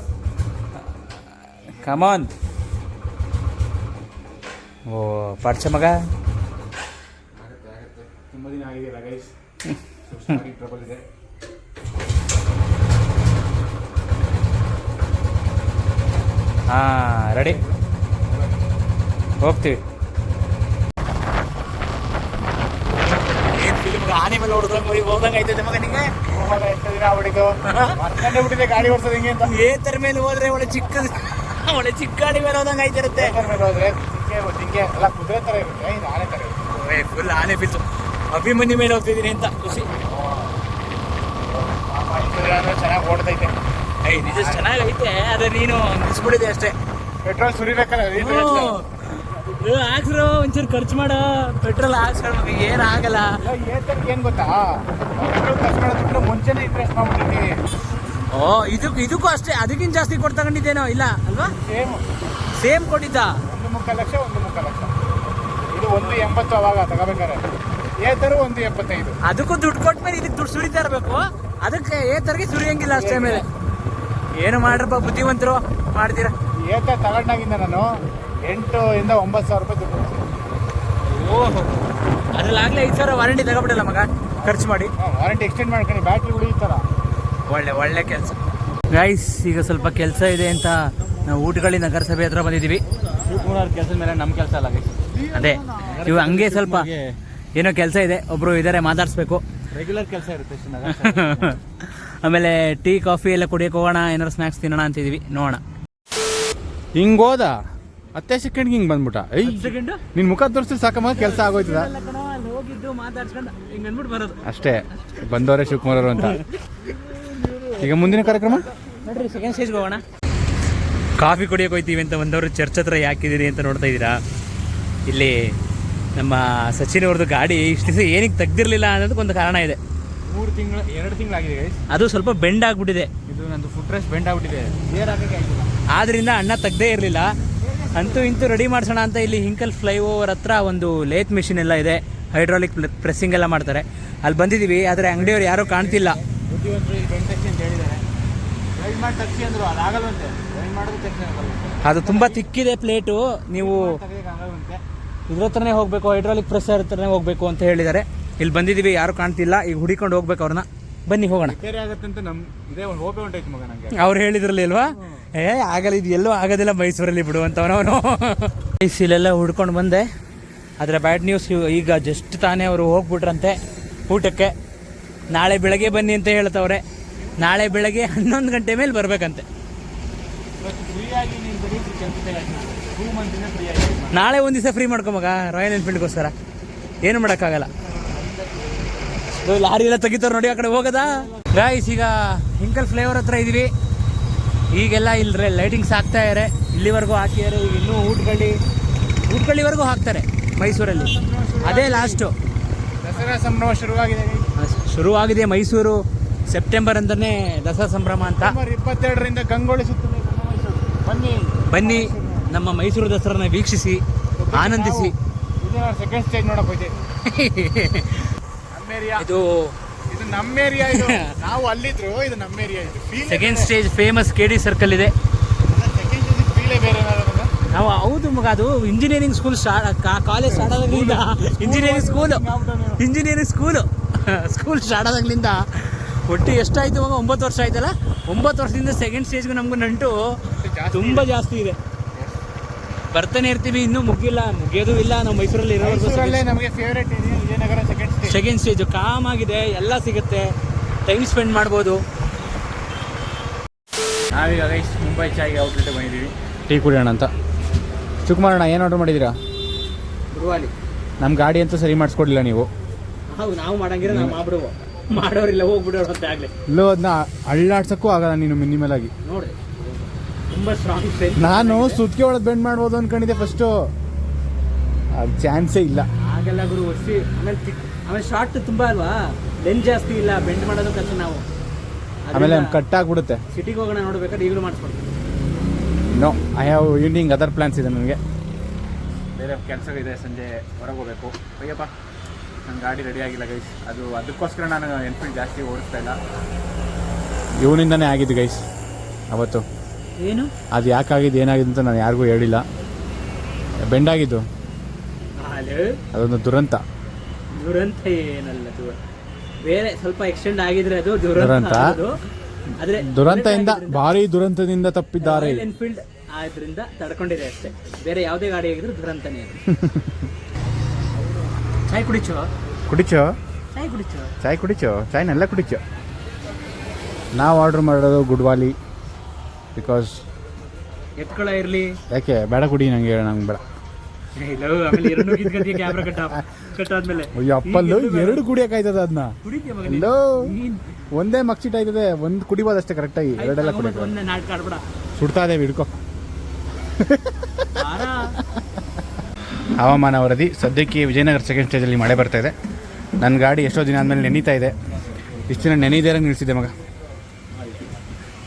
C: ಕಮಾನ್ ಓ ಪಡ್ಚ ಮಗ?
A: ತುಂಬ ದಿನ ಆಗಿದೆಯಲ್ಲ ಗೈಸ್ ಟ್ರಬಲ್ ಇದೆ.
C: ಹಾಂ ರೆಡಿ ಹೋಗ್ತೀವಿ. ಆನೆ ಮೇಲೆ ಹೊಡೆದಂಗೆ ಹೋದಂಗೆ ಆಯ್ತದೆ ಮಗ ನಿಂಗೆ?
A: ಎಷ್ಟು ದಿನ ಆಗ್ಬಿಟ್ಟಿತ್ತು? ಮತ್ತೇ ಬಿಟ್ಟಿದೆ ಗಾಡಿ ಓಡಿಸೋದು ಹಿಂಗೆ ಅಂತ.
C: ಏತರ ಮೇಲೆ ಹೋದ್ರೆ ಒಳ್ಳೆ ಚಿಕ್ಕ ಒಳ್ಳೆ ಚಿಕ್ಕ ಗಾಡಿ ಮೇಲೆ ಹೋದಂಗೆ ಆಯ್ತಿರುತ್ತೆ.
A: ಮೇಲೆ ಹೋದ್ರೆ? ಜಿಂಕೆ ಜಿಂಕೆ ಎಲ್ಲ ಕುದುರೆ ಥರ ಇರುತ್ತೆ. ಇದು ಆನೆ ಥರ ಇರುತ್ತೆ.
C: ಫುಲ್ ಆನೆ ಬಿತ್ತು ಅಭಿಮನ್ಯು ಮೇಲೆ ಹೋಗ್ತಿದ್ದೀನಿ ಅಂತ ಖುಷಿ.
A: ಚೆನ್ನಾಗಿ ಓಡ್ತೈತೆ.
C: ಏಯ್ ನಿಜ ಚೆನ್ನಾಗೈತೆ ಅದೇ ನೀನು ನಿಲ್ಸ್ಬಿಡಿದೆ ಅಷ್ಟೇ.
A: ಪೆಟ್ರೋಲ್ ಸುರಿಬೇಕಲ್ಲ
C: ಹಾಕ್ಸ್ರು ಒಂಚೂರು ಖರ್ಚು ಮಾಡು. ಪೆಟ್ರೋಲ್ ಹಾಕ್ಸ್ಕೊಂಡು ನಮಗೆ ಏನು ಆಗಲ್ಲ.
A: ಏನ್ ಗೊತ್ತಾ? ಪೆಟ್ರೋಲ್ ಖರ್ಚು ಮಾಡೋದಕ್ಕಿಂತ ಮುಂಚೆನೆ ಇಂಟ್ರೆಸ್ಟ್ ಮಾಡ್ಬಿಟ್ಟಿದ್ದೀವಿ
C: ಓ ಇದಕ್ಕೂ ಇದಕ್ಕೂ ಅಷ್ಟೇ ಅದಕ್ಕಿಂತ ಜಾಸ್ತಿ ಕೊಟ್ಟು ತಗೊಂಡಿದ್ದೇನೋ ಇಲ್ಲ ಅಲ್ವಾ?
A: ಸೇಮ್
C: ಸೇಮ್ ಕೊಟ್ಟಿದ್ದ?
A: ಮುಕ್ಕಾಲು ಲಕ್ಷ ಒಂದು ಮುಕ್ಕಾಲು ಲಕ್ಷ. ಇದು ಒಂದು ಎಂಬತ್ತು ಅವಾಗ ತಗೋಬೇಕಾರೆ ಏತರು ಒಂದು ಎಪ್ಪತ್ತೈದು
C: ಅದಕ್ಕೂ ದುಡ್ಡು ಕೊಟ್ಮೇಲೆ ಇದಕ್ಕೆ ದುಡ್ಡು ಸುರಿತಾ ಇರಬೇಕು. ಅದಕ್ಕೆ ಏತರಿಗೆ ಸುರಿಯಂಗಿಲ್ಲ ಅಷ್ಟೇ ಮೇಲೆ. ಏನು ಮಾಡ್ರಪ್ಪ ಬುದ್ಧಿವಂತರು ಮಾಡ್ತೀರಾ?
A: ಏತ ತಗೊಂಡಾಗಿಂದ ನಾನು ಎಂಟು ಇಂದ ಒಂಬತ್ತು ಸಾವಿರ ರೂಪಾಯಿ ದುಡ್ಡು.
C: ಓಹೋ ಅದ್ರಲ್ಲಿ ಆಗ್ಲೇ ಐದು ಸಾವಿರ ವಾರಂಟಿ ತಗೊಬಿಡಲ್ಲ ಮಗ? ಖರ್ಚು ಮಾಡಿ.
A: ವಾರಂಟಿ ಎಕ್ಸ್ಟೆಂಡ್ ಮಾಡ್ಕೊಂಡು ಬ್ಯಾಟ್ರಿ ಉಳಿಯುತ್ತಲ್ಲ
C: ಒಳ್ಳೆ ಒಳ್ಳೆ ಕೆಲಸ. ಗೈಸ್ ಈಗ ಸ್ವಲ್ಪ ಕೆಲಸ ಇದೆ ಅಂತ ನಾವು ಊಟಗಳಿ ನಗರಸಭೆ ಹತ್ರ ಬಂದಿದ್ದೀವಿ.
A: ಶಿವಕುಮಾರ್ ಕೆಲಸದ ಮೇಲೆ ನಮ್ಮ ಕೆಲಸ ಅಲ್ಲ
C: ಅದೇ ಇವು ಹಂಗೆ ಸ್ವಲ್ಪ ಏನೋ ಕೆಲಸ ಇದೆ ಒಬ್ರು ಇದಾರೆ ಮಾತಾಡಿಸ್ಬೇಕು.
A: ರೆಗ್ಯುಲರ್ ಕೆಲಸ ಇರುತ್ತೆ ಅಷ್ಟೇ
C: ಆಮೇಲೆ ಟೀ ಕಾಫಿ ಎಲ್ಲ ಕುಡಿಯಕ್ಕೆ ಹೋಗೋಣ ಏನಾರು ಸ್ನಾಕ್ಸ್ ತಿನ್ನೋಣ ಅಂತಿದೀವಿ ನೋಡೋಣ.
A: ಹಿಂಗ್ ಹೋದ? ಹತ್ತೇ ಸೆಕೆಂಡ್ ಹಿಂಗ್ ಬಂದ್ಬಿಟ್ಟ. ಐ
C: ಸೆಕೆಂಡ್
A: ನಿನ್ ಮುಖ ತೋರಿಸಿದ್ರೆ ಸಾಕಮ್ಮ ಕೆಲಸ ಆಗೋಯ್ತದ.
C: ಹೋಗಿದ್ದು ಮಾತಾಡ್ಸ್ಕೊಂಡು ಹಿಂಗೆ ಅಂದ್ಬಿಟ್ಟು ಬರೋದು.
A: ಅಷ್ಟೇ ಬಂದವರೇ ಶಿವಕುಮಾರ್ ಅವರು ಅಂತ. ಈಗ ಮುಂದಿನ ಕಾರ್ಯಕ್ರಮ?
C: ನೋಡ್ರಿ ಸೆಕೆಂಡ್ ಸ್ಟೇಜ್ಗೆ ಹೋಗೋಣ. ಕಾಫಿ ಕುಡಿಯೋಕೆ ಹೋಗ್ತೀವಿ ಅಂತ ಬಂದವರು ಚರ್ಚ್ ಹತ್ರ ಯಾಕಿದ್ದೀರಿ ಅಂತ ನೋಡ್ತಾ ಇದ್ದೀರಾ? ಇಲ್ಲಿ ನಮ್ಮ ಸಚಿನ್ ಅವ್ರದ್ದು ಗಾಡಿ ಇಷ್ಟು ದಿವಸ ಏನಕ್ಕೆ ತೆಗ್ದಿರಲಿಲ್ಲ ಅನ್ನೋದಕ್ಕೆ ಒಂದು ಕಾರಣ ಇದೆ.
A: ಮೂರು ತಿಂಗಳು ಎರಡು ತಿಂಗಳಾಗಿದೆ ಗೈಸ್
C: ಅದು ಸ್ವಲ್ಪ ಬೆಂಡ್ ಆಗಿಬಿಟ್ಟಿದೆ.
A: ಇದು ನಂದು ಫುಟ್ ರೆಸ್ಟ್ ಬೆಂಡ್ ಆಗಿಬಿಟ್ಟಿದೆ. ಆದ್ದರಿಂದ ಹಾಕಕ್ಕೆ ಆಗಿಲ್ಲ
C: ಆದ್ರಿಂದ ಅಣ್ಣ ತೆಗ್ದೇ ಇರಲಿಲ್ಲ. ಅಂತೂ ಇಂತೂ ರೆಡಿ ಮಾಡಿಸೋಣ ಅಂತ ಇಲ್ಲಿ ಹಿಂಕಲ್ ಫ್ಲೈಓವರ್ ಹತ್ರ ಒಂದು ಲೇತ್ ಮಿಷಿನ್ ಎಲ್ಲ ಇದೆ. ಹೈಡ್ರಾಲಿಕ್ ಪ್ರೆಸ್ಸಿಂಗ್ ಎಲ್ಲ ಮಾಡ್ತಾರೆ. ಅಲ್ಲಿ ಬಂದಿದ್ದೀವಿ ಆದರೆ ಅಂಗಡಿಯವ್ರು ಯಾರೂ ಕಾಣ್ತಿಲ್ಲ
A: ಬುದ್ಧಿವಂತರು ಇಲ್ಲಿ ಬೆಂಡ್ ತೆಗ್ಸಿ ಅಂತ ಹೇಳಿದ್ದಾರೆ ವೆಲ್ಡ್ ಮಾಡಿ ತೆಗ್ಸಿ ಅಂದ್ರು ಅದಾಗಲ್ವಂತೆ ವೆಲ್ಡ್ ಮಾಡಿದ್ರೆ ತೆಗ್ಸಿ ಆಗಲ್ವಂತೆ.
C: ಅದು ತುಂಬ ತಿಕ್ಕಿದೆ ಪ್ಲೇಟು. ನೀವು
A: ಆಗಲ್ವಂತೆ.
C: ಇದ್ರ ಹತ್ರನೇ ಹೋಗಬೇಕು ಹೈಡ್ರಾಲಿಕ್ ಪ್ರೆಸರ್ ಹತ್ರನೇ ಹೋಗಬೇಕು ಅಂತ ಹೇಳಿದ್ದಾರೆ. ಇಲ್ಲಿ ಬಂದಿದ್ದೀವಿ ಯಾರು ಕಾಣ್ತಿಲ್ಲ. ಈಗ ಹುಡಿಕೊಂಡು ಹೋಗ್ಬೇಕು ಅವ್ರನ್ನ. ಬನ್ನಿ ಹೋಗೋಣ.
A: ಆಗುತ್ತೆ ಅಂತ ನಮ್ ಇದೇ ಒಂದು ಹೋಪೆ ಮಗ ನಂಗೆ.
C: ಅವ್ರು ಹೇಳಿದ್ರಲ್ಲಿ ಅಲ್ವಾ? ಏ ಆಗಲ್ಲ ಇದು ಎಲ್ಲೂ ಆಗೋದಿಲ್ಲ ಮೈಸೂರಲ್ಲಿ ಬಿಡು ಅಂತವನವನು. ಇಲ್ಲೆಲ್ಲ ಹುಡ್ಕೊಂಡು ಬಂದೆ. ಆದರೆ ಬ್ಯಾಡ್ ನ್ಯೂಸ್ ಈಗ ಜಸ್ಟ್ ತಾನೇ ಅವರು ಹೋಗ್ಬಿಟ್ರಂತೆ ಊಟಕ್ಕೆ. ನಾಳೆ ಬೆಳಗ್ಗೆ ಬನ್ನಿ ಅಂತ ಹೇಳ್ತವ್ರೆ. ನಾಳೆ ಬೆಳಗ್ಗೆ ಹನ್ನೊಂದು ಗಂಟೆ ಮೇಲೆ ಬರಬೇಕಂತೆ. ನಾಳೆ ಒಂದು ದಿವಸ ಫ್ರೀ ಮಾಡ್ಕೊಮಗ ರಾಯಲ್ ಎನ್ಫೀಲ್ಡ್ಗೋಸ್ಕರ ಏನು ಮಾಡೋಕ್ಕಾಗಲ್ಲ. ಲಾರಿ ಎಲ್ಲ ತೆಗಿತಾರೆ ನೋಡಿ ಆ ಕಡೆ ಹೋಗದಾ? ಗಾಯ್ಸ್ ಈಗ ಹಿಂಕಲ್ ಫ್ಲೇವರ್ ಹತ್ರ ಇದೀವಿ. ಈಗೆಲ್ಲ ಇಲ್ಲರೆ ಲೈಟಿಂಗ್ಸ್ ಹಾಕ್ತಾ ಇದ್ದಾರೆ ಇಲ್ಲಿವರೆಗೂ ಹಾಕಿದ್ದಾರೆ ಈಗ ಇನ್ನೂ ಊಟಗಳ್ಳಿ ಊಟಗಳ್ಳಿವರೆಗೂ ಹಾಕ್ತಾರೆ ಮೈಸೂರಲ್ಲಿ. ಅದೇ ಲಾಸ್ಟು
A: ದಸರಾ ಸಂಭ್ರಮ ಶುರುವಾಗಿದೆ.
C: ಶುರುವಾಗಿದೆ ಮೈಸೂರು. ಸೆಪ್ಟೆಂಬರ್ ಅಂತಲೇ ದಸರಾ ಸಂಭ್ರಮ ಅಂತ.
A: ಇಪ್ಪತ್ತೆರಡರಿಂದ ಗಂಗೋಳಿ ಸುತ್ತದೆ ನಮ್ಮ ಬನ್ನಿ.
C: ಬನ್ನಿ ನಮ್ಮ ಮೈಸೂರು ದಸರಾನ ವೀಕ್ಷಿಸಿ ಆನಂದಿಸಿ.
A: ಸೆಕೆಂಡ್ ಸ್ಟೇಜ್ ನೋಡಕ್
C: ಇದು
A: ಇದು ನಮ್ಮ ಏರಿಯಾ ಇದು. ನಾವು ಅಲ್ಲಿದ್ರು ಇದು ನಮ್ಮ ಏರಿಯಾ ಇದು
C: second stage famous K D circle ಇದೆ.
A: ಸೆಕೆಂಡ್ ಸ್ಟೇಜ್ ಫೀಲೇ ಬೇರೆ ಏನಾದ್ರು
C: ನಾವು ಹೌದು ಮಗ ಅದು engineering school start college start ಆದಾಗಲಿಂದ. Engineering school engineering school school start ಆದಾಗಲಿಂದ. ಒಟ್ಟು ಎಷ್ಟಾಯ್ತು ಮಗ ಒಂಬತ್ತು ವರ್ಷ ಆಯ್ತಲ್ಲ? ಒಂಬತ್ತು ವರ್ಷದಿಂದ ಸೆಕೆಂಡ್ ಸ್ಟೇಜ್ಗೂ ನಮಗೂ ನಂಟು ತುಂಬ ಜಾಸ್ತಿ ಇದೆ. ಬರ್ತಾನೆ ಇರ್ತೀವಿ ಇನ್ನೂ ಮುಗಿಲ್ಲ ಮುಗಿಯೋದು ಇಲ್ಲ. ನಮ್ಮ ಮೈಸೂರಲ್ಲಿ ಇರೋವರೆಗೂ
A: ಸೆಕೆಂಡ್ ಸ್ಟೇಜ್
C: ಕಾಮ್ ಆಗಿದೆ ಎಲ್ಲ ಸಿಗುತ್ತೆ. ಟೈಮ್ ಸ್ಪೆಂಡ್ ಮಾಡ್ಬೋದು.
A: ನಾವೀಗ ಮುಂಬೈ ಚಾಯ್ಗೆ ಔಟ್ಲೆಟ್ ಬಂದಿದ್ದೀವಿ. ಟೀ ಕುಡಿಯೋಣ ಅಂತ. ಶಿವಕುಮಾರಣ್ಣ ಏನು ಆರ್ಡರ್ ಮಾಡಿದ್ದೀರಾ? ನಮ್ಮ ಗಾಡಿ ಅಂತೂ ಸರಿ ಮಾಡಿಸ್ಕೊಡ್ಲಿಲ್ಲ ನೀವು.
C: ಹೌದು ನಾವು ಮಾಡಂಗಿರ ನಾವು ಮಾಡ್ಬಿಡುವ ಮಾಡೋರಿಲ್ಲ ಹೋಗ್ಬಿಡೋರು ಅಂತ ಆಗ್ಲಿ.
A: ಇಲ್ಲೂ ಅದನ್ನ ಅಳ್ಳಾಡ್ಸಕ್ಕೂ ಆಗಲ್ಲ ನೀನು ಮಿನಿಮಲ್ ಆಗಿ
C: ನೋಡಿ ತುಂಬಾ ಸ್ಟ್ರಾಂಗ್ ಸ್ಟ್ರೆಂತ್
A: ನಾನು ಸುತ್ತಿಗೆ ಒಳಗೆ ಬೆಂಡ್ ಮಾಡ್ಬೋದು ಅನ್ಕೊಂಡಿದ್ದೆ ಫಸ್ಟು ಅದು ಚಾನ್ಸೇ ಇಲ್ಲ.
C: ಆಗಲ್ಲ ಗುರು ಒಸಿ. ಆಮೇಲೆ ತಿಕ್ ಆಮೇಲೆ ಶಾರ್ಟ್ ತುಂಬಾ ಅಲ್ವಾ? ಲೆಂತ್ ಜಾಸ್ತಿ ಇಲ್ಲ ಬೆಂಡ್ ಮಾಡೋದು ಕಷ್ಟ ನಾವು.
A: ಆಮೇಲೆ ಕಟ್ ಆಗ್ಬಿಡುತ್ತೆ.
C: ಸಿಟಿಗೆ ಹೋಗೋಣ ನೋಡ್ಬೇಕಾದ್ರೆ ಈಗಲೂ ಮಾಡಿಸ್ಕೊಡ್ತೀವಿ
A: no I have evening other plans ಇದೆ ನನಗೆ. ಬೇರೆ ಕೆಲಸ ಇದೆ ಸಂಜೆ ಹೊರಗೆ ಹೋಗ್ಬೇಕು. ಅಯ್ಯಪ್ಪ ನನ್ನ ಗಾಡಿ ರೆಡಿ ಆಗಿಲ್ಲ ಗೈಸ್ ಅದು ಅದಕ್ಕೋಸ್ಕರ ನಾನು ಎನ್ಫೀಲ್ಡ್ ಜಾಸ್ತಿ ಓಡಿಸ್ತಾ ಇಲ್ಲ. ಇವನಿಂದನೇ ಆಗಿದ್ದು ಗೈಸ್ ಅವತ್ತು.
C: ಏನು?
A: ಅದು ಯಾಕಾಗಿದ್ದು ಏನಾಗಿದೆ ಅಂತ ನಾನು ಯಾರಿಗೂ ಹೇಳಿಲ್ಲ. ಬೆಂಡಾಗಿದ್ದು ಅದೊಂದು ದುರಂತ.
C: ದುರಂತ ಏನಲ್ಲ ಬೇರೆ ಸ್ವಲ್ಪ ಎಕ್ಸ್ಟೆಂಡ್ ಆಗಿದ್ರೆ ಅದು
A: ದುರಂತ?
C: ದುರಂತ. ಅದು. ಆದ್ರೆ
A: ದುರಂತದಿಂದ ಭಾರಿ ದುರಂತದಿಂದ ತಪ್ಪಿದ್ದಾರೆ.
C: ಎನ್ಫೀಲ್ಡ್ ಆದ್ರಿಂದ ತಡ್ಕೊಂಡಿದೆ ಅಷ್ಟೇ. ಬೇರೆ ಯಾವುದೇ ಗಾಡಿ ಆಗಿದ್ರು ದುರಂತನೇ ಅದು. ಚಾಯ್ ಕುಡಿಚೋ?
A: ಕುಡಿಚೋ?
C: ಚಾಯ್ ಕುಡಿಚೋ?
A: ಚಾಯ್ ಕುಡಿಚೋ? ಚಾಯ್ನೆಲ್ಲ ಕುಡಿಚೋ. ನಾವು ಆರ್ಡ್ರ್ ಮಾಡೋದು ಗುಡ್ವಾಲಿ ಬಿಕಾಸ್
C: ಎತ್ಕೊಳ ಇರ್ಲಿ.
A: ಯಾಕೆ? ಬೇಡ ಕುಡಿ ನಂಗೆ ನಂಗೆ ಬೇಡ.
C: ಎರಡು ಕಿತ್ಕಂತೀಯ
A: ಆಯ್ತದ ಅದನ್ನ ಎಲ್ಲೋ ಒಂದೇ ಮಕ್ಸಿಟ್ ಆಯ್ತದೆ ಒಂದು ಕುಡಿಬೋದಷ್ಟೇ ಕರೆಕ್ಟಾಗಿ ಎರಡೆಲ್ಲ
C: ಆಡ್ಬೇಡ
A: ಸುಡ್ತಾ ಇದೆ ಹಿಡ್ಕೊ. ಹವಾಮಾನ ವರದಿ. ಸದ್ಯಕ್ಕೆ ವಿಜಯನಗರ ಸೆಕೆಂಡ್ ಸ್ಟೇಜಲ್ಲಿ ಮಳೆ ಬರ್ತಾ ಇದೆ. ನನ್ನ ಗಾಡಿ ಎಷ್ಟೋ ದಿನ ಆದಮೇಲೆ ನೆನೀತಾ ಇದೆ. ಇಷ್ಟು ದಿನ ನೆನೆಯದೇ ನಿಲ್ಲಿಸಿದೆ ಮಗ.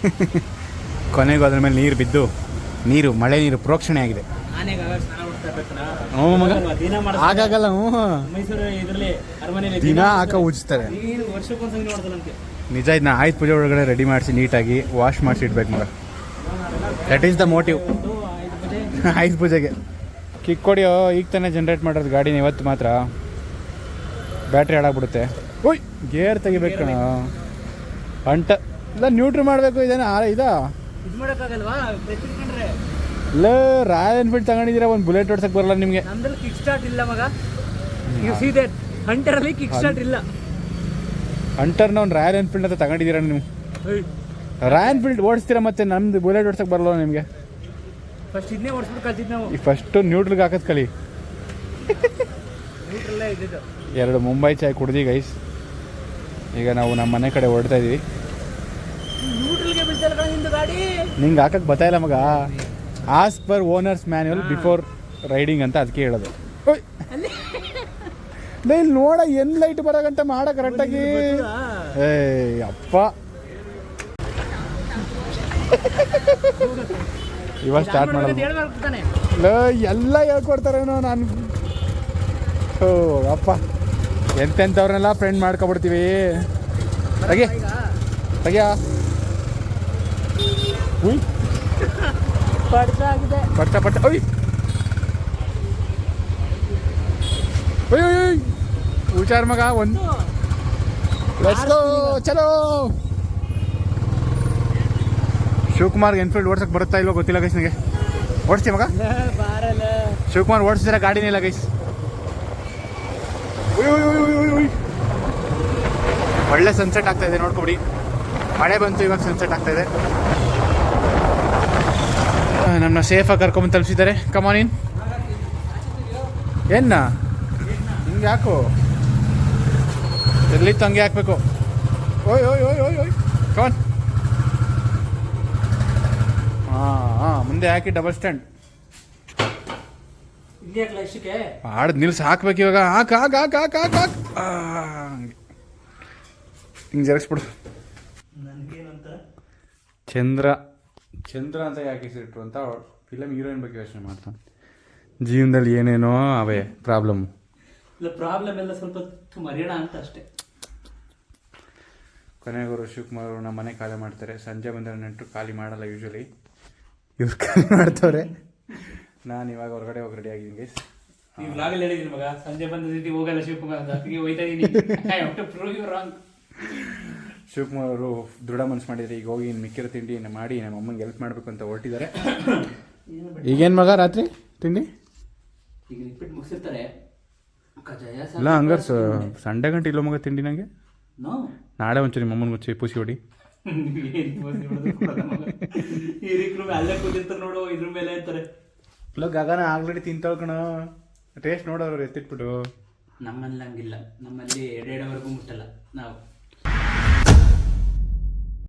A: ಕೊನೆಗೂ ಅದ್ರ ಮೇಲೆ ನೀರು ಬಿದ್ದು, ನೀರು, ಮಳೆ ನೀರು ಪ್ರೋಕ್ಷಣೆ ಆಗಿದೆ. ಹ್ಞೂ ಮಗ. ಆಗಾಗಲ್ಲ ಹ್ಞೂ. ದಿನ ಹಾಕ ಉಜ್ತಾರೆ. ನಿಜ ಇದನ್ನ ಆಯ್ತು ಪೂಜೆ ಒಳಗಡೆ ರೆಡಿ ಮಾಡಿಸಿ ನೀಟಾಗಿ ವಾಶ್ ಮಾಡಿಸಿ ಇಡ್ಬೇಕು ಮಗ. ದಟ್ ಈಸ್ ದ ಮೋಟಿವ್ ಆಯ್ತು ಪೂಜೆಗೆ. ಕಿಕ್ ಕೊಡಿಯೋ ಈಗ ತಾನೇ ಜನ್ರೇಟ್ ಮಾಡಿರೋದು ಗಾಡಿನ ಇವತ್ತು ಮಾತ್ರ. ಬ್ಯಾಟ್ರಿ ಹಾಳಾಗ್ಬಿಡುತ್ತೆ ಓಯ್! ಗೇರ್ ತೆಗಿಬೇಕು. ಕಣ ಅಂಟ ಇಲ್ಲ ನ್ಯೂಟ್ರಿ ಮಾಡಬೇಕು ಇದೇನ ಇದಾ? ಇಲ್ಲ ರಾಯಲ್ ಎನ್ಫೀಲ್ಡ್ ತಗೊಂಡಿದ್ದೀರಾ ಒಂದು ಬುಲೆಟ್ ಓಡ್ಸಕ್ಕೆ ಬರಲ್ಲ ನಿಮಗೆ.
C: ಕಿಕ್ ಸ್ಟಾರ್ಟ್ ಇಲ್ಲ ಮಗ. ಯು ಸಿ ದಟ್ ಹಂಟರಲ್ಲಿ ಕಿಕ್ ಸ್ಟಾರ್ಟ್ ಇಲ್ಲ.
A: ಅಂಟರ್ನ ಒಂದು ರಾಯಲ್ ಎನ್ಫೀಲ್ಡ್ ಅಂತ ತಗೊಂಡಿದ್ದೀರಾ ನೀವು? ರಾಯಲ್ ಎನ್ಫೀಲ್ಡ್ ಓಡಿಸ್ತೀರಾ ಮತ್ತೆ ನಮ್ದು ಬುಲೆಟ್ ಓಡ್ಸಕ್ಕೆ ಬರಲ್ಲ ನಿಮಗೆ?
C: ಫಸ್ಟ್ ಇದನ್ನೇ ಓಡಿಸ್ಬಿಟ್ಟು ಕಲ್ತಿದ್ದು ನಾವು.
A: ಈ ಫಸ್ಟು ನ್ಯೂಟ್ರಿಗೆ ಹಾಕೋದು ಕಲಿ.
C: ನ್ಯೂಟ್ರಲ್ಲೇ ಇದ್ದಿದ್ದು.
A: ಎರಡು ಮುಂಬೈ ಚಾಯ್ ಕುಡ್ದು ಗೈಸ್ ಈಗ ನಾವು ನಮ್ಮ ಮನೆ ಕಡೆ ಹೊರಡ್ತಾ ಇದೀವಿ.
C: ನ್ಯೂಟ್ರಲ್ಗೆ ಬಿಡ್ತಲ್ಲ ನಿಂದು ಗಾಡಿ.
A: ನಿಂಗೆ ಹಾಕಕ್ಕೆ ಬತ್ತಾಯಿಲ್ಲ ಮಗ? As per owner's manual before riding ಅಂತ ಅದಕ್ಕೆ ಹೇಳೋದು. ಇಲ್ಲಿ ನೋಡ ಎನ್ ಲೈಟ್ ಬರೋಗಂತ ಮಾಡ ಕರೆಕ್ಟಾಗಿ ಏ ಅಪ್ಪ. ಇವಾಗ ಸ್ಟಾರ್ಟ್ ಮಾಡೋದು ಇಲ್ಲ ಎಲ್ಲ ಹೇಳ್ಕೊಡ್ತಾರೇನೋ ನಾನು. ಓ ಅಪ್ಪ. ಎಂತೆಂಥವ್ರನ್ನೆಲ್ಲ ಫ್ರೆಂಡ್ ಮಾಡ್ಕೊಬಿಡ್ತೀವಿ. ತೆಗೆ ತೆಗಿಯ ಉಯ್. ಪಟ್ಟ ಪಟ್ಟ ಒಯ್ ಹುಷಾರ್ ಮಗ ಒಂದು. ಚಲೋ. ಶಿವಕುಮಾರ್ಗೆ ಎನ್ಫೀಲ್ಡ್ ಓಡ್ಸಕ್ ಬರುತ್ತಾ ಇಲ್ವೋ ಗೊತ್ತಿಲ್ಲ ಗೈಸ್ ನನಗೆ ಓಡಿಸ್ತೀವಿ ಮಗ? ಶಿವಕುಮಾರ್ ಓಡಿಸಿದ್ರೆ ಗಾಡಿನೇ ಇಲ್ಲ ಗೈಸ್. ಒಳ್ಳೆ ಸನ್ಸೆಟ್ ಆಗ್ತಾ ಇದೆ ನೋಡ್ಕೊಬಿಡಿ. ಮಳೆ ಬಂತು ಇವಾಗ ಸನ್ಸೆಟ್ ಆಗ್ತಾ ಇದೆ. ನಮ್ಮನ್ನ ಸೇಫಾಗಿ ಕರ್ಕೊಂಬಂದು ತಲುಪಿಸಿದ್ದಾರೆ. ಕಮಾನ್ ಇನ್ ಏನ್ನ? ಹಿಂಗೆ ಯಾಕೋ? ಎಲ್ಲಿತ್ತು ಹಂಗೆ ಹಾಕ್ಬೇಕು. ಓಯ್ ಓಯ್ ಓಯ್ ಓಯ್ ಓಯ್. ಕಮಾನ್ ಹಾಂ ಹಾಂ ಮುಂದೆ ಹಾಕಿ ಡಬಲ್ ಸ್ಟ್ಯಾಂಡ್ ಆಡದ್ ನಿಲ್ಸಿ ಹಾಕ್ಬೇಕು ಇವಾಗ. ಹಾಕ್ ಹಾಕ್ ಹಾಕ್ ಹಾಕ್ ಹಾಕ್ ಹಾಕ್. ಆ, ಹಂಗೆ. ಹಿಂಗೆ ಜರಗಿಸ್ಬಿಡು. ಚಂದ್ರ. ಚಂದ್ರ ಅಂತ ಯಾಕೆ ಹೆಸರಿಟ್ರು ಅಂತ ಫಿಲಮ್ ಹೀರೋಯಿನ್ ಬಗ್ಗೆ ಯೋಚನೆ ಮಾಡ್ತಾನೆ ಜೀವನದಲ್ಲಿ ಏನೇನೋ ಅವೇ ಪ್ರಾಬ್ಲಮ್
B: ಇಲ್ಲ ಪ್ರಾಬ್ಲಮ್ ಎಲ್ಲ ಸ್ವಲ್ಪ ಮರೆಯೋಣ ಅಂತ ಅಷ್ಟೇ.
A: ಕೊನೆಗವರು ಶಿವಕುಮಾರ್ ಅವರು ನಮ್ಮ ಮನೆ ಖಾಲಿ ಮಾಡ್ತಾರೆ. ಸಂಜೆ ಬಂದರೆ ನೆಂಟರು ಖಾಲಿ ಮಾಡಲ್ಲ ಯೂಶ್ವಲಿ ಇವ್ರು ಕರೆ ಮಾಡ್ತವ್ರೆ. ನಾನು ಇವಾಗ ಹೊರಗಡೆ ಹೋಗಿ ರೆಡಿ ಆಗಿದ್ದೀನಿ ಗೈಸ್
C: ನೀವು ಬ್ಲಾಗಲ್ಲಿ ಹೇಳಿದೀನಿ ಮಗ ಸಂಜೆ ಬಂದ ಜೊತೆ ಹೋಗಲ್ಲ ಶಿವಕುಮಾರ್ ಅಂತ. ಅದಕ್ಕೆ ಹೋಯ್ತಾ ಇದೀನಿ. ಪ್ರೂವ್ ಯು ರಾಂಗ್
A: ಶಿವಕುಮಾರ್ ಅವರು ದೃಢ ಮನಸ್ಸು ಮಾಡಿದರೆ ಈಗ ಹೋಗಿ ಇನ್ನು ಮಿಕ್ಕಿರೋ ತಿಂಡಿ ಮಾಡಿ ನಮ್ಮ ಅಮ್ಮಂಗೆ ಹೆಲ್ಪ್ ಮಾಡಬೇಕು ಅಂತ ಹೊರಟಿದ್ದಾರೆ. ಈಗೇನು ಮಗ ರಾತ್ರಿ ತಿಂಡಿ?
B: ಈಗ ರಿಪೀಟ್ ಮುಗಿಸಿರ್ತಾರೆ.
A: ಇಲ್ಲ ಹಂಗಾರೆ ಸಂಡೆ ಗಂಟೆ ಇಲ್ಲೋ ಮಗ ತಿಂಡಿ ನನಗೆ ನಾಳೆ ಒಂಚೂರು ನಿಮ್ಮ ಅಮ್ಮನ ಮುಚ್ಚಿ ಪೂಸಿ ಹೊಡಿ.
B: ಹಿರಿಕ್ರು ಅಲ್ಲೇ ಕೂತಿರ್ತಾರೆ ನೋಡು ಇದ್ರ ಮೇಲೆ ಅಂತಾರೆ.
A: ಇಲ್ಲ ಗಗನ ಆಲ್ರೆಡಿ ತಿಂತಳ್ಕಣ ಟೇಸ್ಟ್ ನೋಡೋರು ಎತ್ತಿಟ್ಬಿಟ್ಟು.
B: ನಮ್ಮಲ್ಲಿ ಹಂಗಿಲ್ಲ. ನಮ್ಮಲ್ಲಿ ಎರಡೆರಡವರೆಗೂ ಮುಟ್ಟಲ್ಲ. ನಾವು.